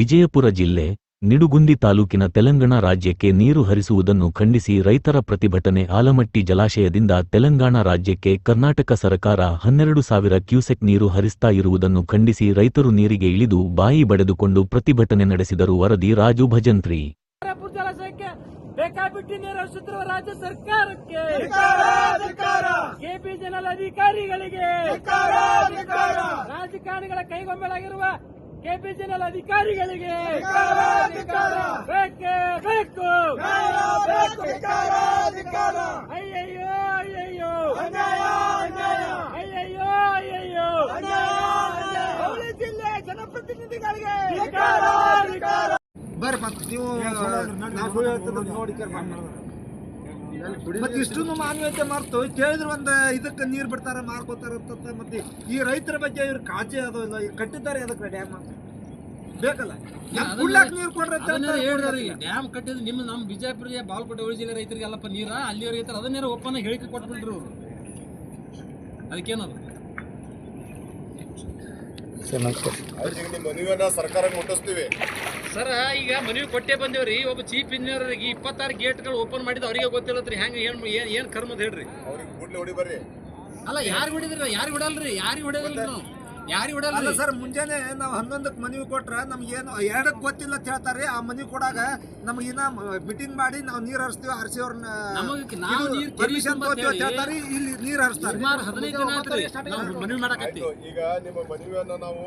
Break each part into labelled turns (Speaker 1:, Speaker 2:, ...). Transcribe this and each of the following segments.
Speaker 1: ವಿಜಯಪುರ ಜಿಲ್ಲೆ ನಿಡುಗುಂದಿ ತಾಲೂಕಿನ ತೆಲಂಗಾಣ ರಾಜ್ಯಕ್ಕೆ ನೀರು ಹರಿಸುವುದನ್ನು ಖಂಡಿಸಿ ರೈತರ ಪ್ರತಿಭಟನೆ ಆಲಮಟ್ಟಿ ಜಲಾಶಯದಿಂದ ತೆಲಂಗಾಣ ರಾಜ್ಯಕ್ಕೆ ಕರ್ನಾಟಕ ಸರಕಾರ ಹನ್ನೆರಡು ಸಾವಿರ ಕ್ಯೂಸೆಕ್ ನೀರು ಹರಿಸ್ತಾ ಇರುವುದನ್ನು ಖಂಡಿಸಿ ರೈತರು ನೀರಿಗೆ ಇಳಿದು ಬಾಯಿ ಬಡೆದುಕೊಂಡು ಪ್ರತಿಭಟನೆ ನಡೆಸಿದರು ವರದಿ ರಾಜು ಭಜಂತ್ರಿ.
Speaker 2: ರಾಯಪುರ ಜಲಾಶಯಕ್ಕೆ ಬೇಕಾಬಿಟ್ಟಿ ನೀರು ಹರಿಸುತ್ತಿರುವ ರಾಜ್ಯ ಸರ್ಕಾರಕ್ಕೆ ಕೆಪಿಜೆನಲ್ ಅಧಿಕಾರಿಗಳಿಗೆ ರಾಜಕಾರಣಿಗಳ ಕೈಗೊಂಬೆಲಾಗಿರುವ ಕೆಪಿಜೆನಲ್ ಅಧಿಕಾರಿಗಳಿಗೆ ಬೇಕೇ ಬೇಕು. ಅಯ್ಯಯ್ಯೋ ಅಯ್ಯಯ್ಯೋ. ಅಯ್ಯಯ್ಯೋ ಅಯ್ಯಯ್ಯೋ. ಹುಬ್ಬಳ್ಳಿ ಜಿಲ್ಲೆ ಜನಪ್ರತಿನಿಧಿಗಳಿಗೆ
Speaker 3: ಬರ್ರಿ ಮತ್ತೆ ನೀವು ನೋಡಿ ಮತ್ತೆ ಇಷ್ಟೊಂದು ಮಾನ್ಯತೆ ಮರ್ತು ಕೇಳಿದ್ರು ಒಂದು ಇದಕ್ಕೆ ನೀರು ಬಿಡ್ತಾರ ಮಾರ್ಕೋತಾರ ಅಂತ ಮತ್ತೆ ಈ ರೈತರ ಬಗ್ಗೆ ಇವ್ರ ಕಾಚೆ ಅದು ಇಲ್ಲ ಈಗ ಕಟ್ಟಿದ್ದಾರೆ ಅದಕ್ಕೆ ಡ್ಯಾಮ್ ಬೇಕಲ್ಲ? ಕುಡ್ಲಾಕ್ ನೀರು ಕೊಡ್ರಿ.
Speaker 4: ಹೇಳ್ರಿ ಡ್ಯಾಮ್ ಕಟ್ಟಿದ್ರೆ ನಿಮ್ಮ ನಮ್ಮ ಬಿಜಾಪುರ ಬಾಲ್ಕೋಟೆ ರೈತರಿಗೆ ಎಲ್ಲಪ್ಪ ನೀರ? ಅಲ್ಲಿ ರೈತರು ಅದನ್ನೇ ಒಪ್ಪನ ಹೇಳಿಕೆ ಕೊಟ್ಬಿಟ್ರು ಅವರು. ಅದಕ್ಕೇನದು?
Speaker 5: ಮನವಿಯನ್ನ ಸರ್ಕಾರಕ್ಕೆ ಮುಟ್ಟಿಸ್ತೀವಿ.
Speaker 4: ಸರ್ ಈಗ ಮನವಿ ಕೊಟ್ಟೆ ಬಂದೇವ್ರಿ. ಒಬ್ಬ ಚೀಫ್ ಇಂಜಿನಿಯರ್ ಇಪ್ಪತ್ತಾರು ಗೇಟ್ಗಳು ಓಪನ್ ಮಾಡಿದ ಅವರಿಗೆ ಗೊತ್ತಿಲ್ಲತ್ರಿ. ಹೆಂಗ ಏನ್ ಏನು ಏನು ಕರ್ಮದ ಹೇಳ್ರಿ?
Speaker 5: ಅವ್ರಿಗೆ ಗುಡ್ಲಿ ಹೊಡಿ ಬರ್ರಿ.
Speaker 4: ಅಲ್ಲ ಯಾರು ಹೊಡಿದ್ರಿ? ಯಾರು ಹೊಡಲ್ರಿ? ಯಾರು ಹೊಡೆಯಲ್ರಿ ನಾವು ಯಾರು
Speaker 3: ಅಲ್ಲ ಸರ್ ಮುಂಜಾನೆ ನಾವು ಹನ್ನೊಂದಕ್ಕೆ ಮನವಿ ಕೊಟ್ರ ನಮ್ಗೆ ಏನು ಎರಡಕ್ಕೆ ಗೊತ್ತಿಲ್ಲ ಅಂತ ಹೇಳ್ತಾರೆ. ಆ ಮನವಿ ಕೊಡಾಗ ನಮ್ಗೆ ಇನ್ನ ಮೀಟಿಂಗ್ ಮಾಡಿ ನಾವು ನೀರು ಹರಿಸ್ತೀವಿ ಹರಿಸಿವ್ರನ್ನ
Speaker 4: ನಮಗೆ ನಾವು ನೀರ್
Speaker 3: ಪರ್ಮಿಷನ್
Speaker 4: ಅಂತ
Speaker 3: ತಗೋತೀವಿ ಅಂತ ಹೇಳ್ತಾರೆ. ಇಲ್ಲಿ ನೀರು ಹರಿಸ್ತಾರೆ.
Speaker 4: ಸುಮಾರು ಹದಿನೈದು ದಿನ ಆಯ್ತ್ರಿ ನಾವು ಮನವಿ ಮಾಡಕತ್ತಿ
Speaker 5: ಈಗ ನಿಮ್ಮ ಮನವಿಯನ್ನ ನಾವು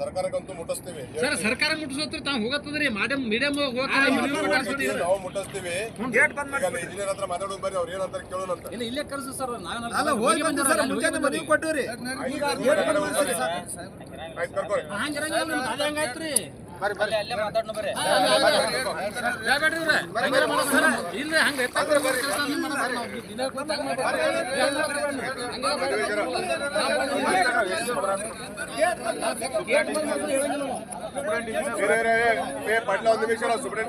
Speaker 5: ಸರ್ಕಾರಕ್ಕಂತೂ ಮುಟ್ಟಿಸ್ತೀವಿ.
Speaker 4: ಸರ್ ಸರ್ಕಾರ ಮುಟ್ಟಿಸೋತ್ರಿ ತಾವು ಹೋಗತ್ತದ್ರಿ. ಮಾಡಮ್ ಮೀಡಿಯಂ ಹೋಗ್ತಾರೆ
Speaker 5: ನಾವು ಮುಟ್ಟಿಸ್ತೀವಿ.
Speaker 3: ಗೇಟ್ ಬಂದ್ ಮಾಡಿ
Speaker 5: ಇಂಜಿನಿಯರ್ ಹತ್ರ ಮಾತಾಡೋದು ಬರ್ರಿ ಅವ್ರು ಏನಂತಾರೆ ಕೇಳೋಣಂತ
Speaker 4: ಇಲ್ಲ ಇಲ್ಲೇ ಕಳ್ಸು ಸರ್. ನಾನು
Speaker 3: ಅಲ್ಲ ಹೋಗಿ ಬಂದು ಸರ್ ಮುಂಜಾನೆ ಮನವಿ ಕೊಟ್ಟಿವ್ರಿ. ಈಗ ಗೇಟ್ ಬಂದ್ ಮಾಡ್ಸಿ ಸರ್.
Speaker 5: ಏ, ಪಾಟ್ಲ ಒಂದು ನಿಮಿಷ ಸುಬ್ರಹ್ಮಣ್ಯ